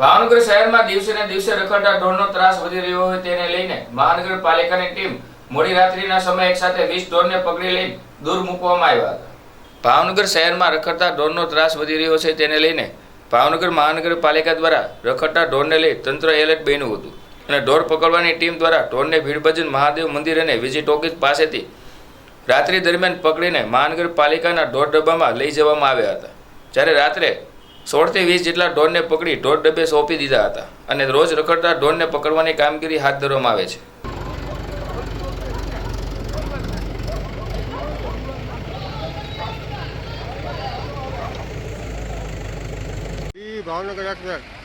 ભાવનગર શહેરમાં દિવસે ને દિવસે રખડતા ઢોરનો ત્રાસ વધી રહ્યો હોય તેને લઈને મહાનગરપાલિકાની ટીમ મોડી રાત્રિના સમયે એકસાથે વીસ ઢોરને પકડી લઈને દૂર મૂકવામાં આવ્યા હતા. ભાવનગર શહેરમાં રખડતા ઢોરનો ત્રાસ વધી રહ્યો છે તેને લઈને ભાવનગર મહાનગરપાલિકા દ્વારા રખડતા ઢોરને લઈ તંત્ર એલર્ટ બન્યું હતું અને ઢોર પકડવાની ટીમ દ્વારા ઢોરને ભીડભજન મહાદેવ મંદિર અને વિજી ટોકીઝ પાસેથી રાત્રિ દરમિયાન પકડીને મહાનગરપાલિકાના ઢોર ડબ્બામાં લઈ જવામાં આવ્યા હતા. જ્યારે રાત્રે સોળથી વીસ જેટલા ઢોરને પકડી ઢોર ડબ્બે સોંપી દીધા હતા અને રોજ રખડતા ઢોરને પકડવાની કામગીરી હાથ ધરવામાં આવે છે. ભાવનગર એક્સપ્રેસ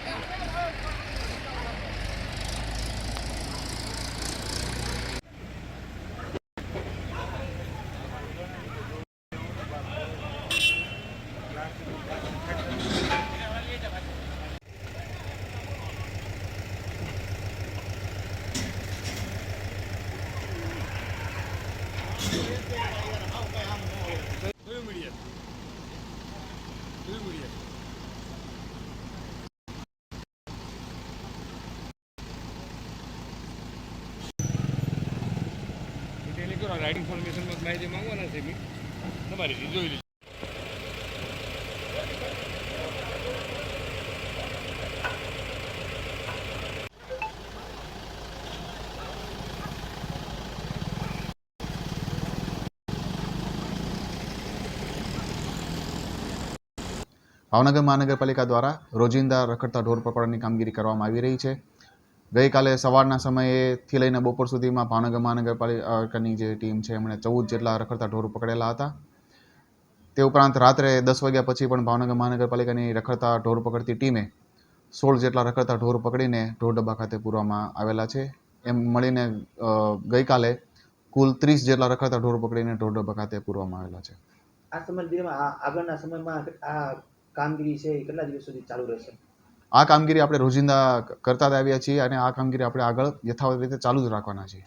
ડિટેલી કરો રાઇટ ઇન્ફોર્મેશનમાં માહિતી માંગવાના છે મી તમારી રીતે જોઈ લીધી ભાવનગર મહાનગરપાલિકા દ્વારા રોજિંદા રખડતા ઢોર પકડવાની કામગીરી કરવામાં આવી રહી છે. ગઈકાલે સવારના સમયેથી લઈને બપોર સુધીમાં ભાવનગર મહાનગરપાલિકાની જે ટીમ છે, એમણે ચૌદ જેટલા રખડતા ઢોર પકડેલા હતા. તે ઉપરાંત રાત્રે દસ વાગ્યા પછી પણ ભાવનગર મહાનગરપાલિકાની રખડતા ઢોર પકડતી ટીમે સોળ જેટલા રખડતા ઢોર પકડીને ઢોર ડબ્બા ખાતે પૂરવામાં આવેલા છે. એમ મળીને ગઈકાલે કુલ ત્રીસ જેટલા રખડતા ઢોર પકડીને ઢોર ડબ્બા ખાતે પૂરવામાં આવેલા છે. આ સમય આગળના સમયમાં આ કામગીરી છે એ કેટલા દિવસ સુધી ચાલુ રહેશે? આ કામગીરી આપણે રોજિંદા કરતા જ આવ્યા છીએ અને આ કામગીરી આપણે આગળ યથાવત રીતે ચાલુ જ રાખવાના છીએ.